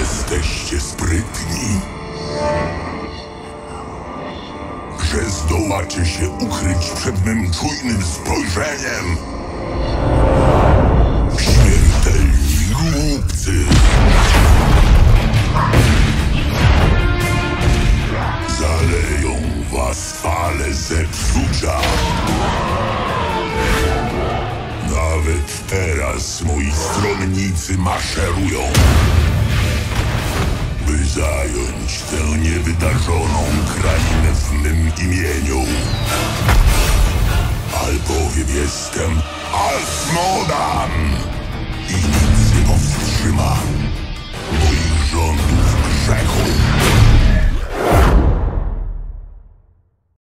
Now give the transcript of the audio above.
jesteście sprytni. Że zdołacie się ukryć przed mym czujnym spojrzeniem. Teraz moi stronnicy maszerują, by zająć tę niewydarzoną krainę w mym imieniu. Albowiem jestem Asmodan